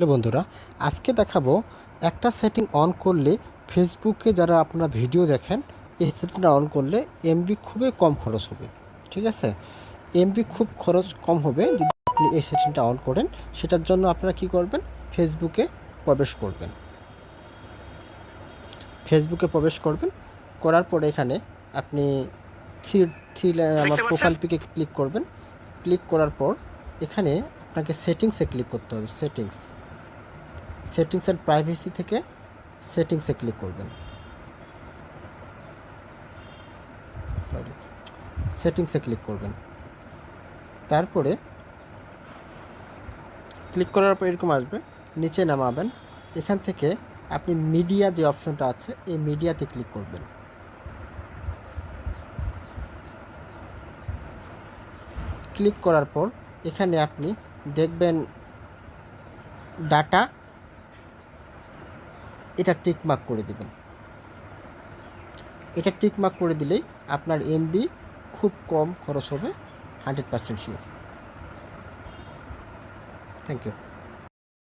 Hello বন্ধুরা আজকে দেখাবো একটা সেটিং অন করলে ফেসবুকে যারা আপনারা ভিডিও দেখেন এই সেটিংটা অন করলে এমবি খুবই কম খরচ হবে ঠিক আছে? এমবি খুব খরচ কম হবে যদি আপনি এই সেটিংটা অন করেন সেটার জন্য আপনারা কি করবেন? ফেসবুকে প্রবেশ করবেন। ফেসবুকে প্রবেশ করবেন করার পরে এখানে আপনি থ্রি থ্রি আমার? প্রোফাইল পিকে ক্লিক করবেন। ক্লিক করার পর এখানে আপনাকে সেটিংসে ক্লিক করতে হবে সেটিংস সেটিংস অ্যান্ড প্রাইভেসি থেকে সেটিংসে ক্লিক করবেন। সরি সেটিংসে ক্লিক করবেন। তারপরে ক্লিক করার পর এরকম আসবে, নিচে নামাবেন। এখান থেকে আপনি মিডিয়া যে অপশনটা আছে, এই মিডিয়াতে ক্লিক করবেন। ক্লিক করার পর এখানে আপনি দেখবেন ডাটা এটা টিকমার্ক করে দেবেন। এটা টিকমার্ক করে দিলেই আপনার এমবি খুব কম খরচ হবে hundred percent sure thank you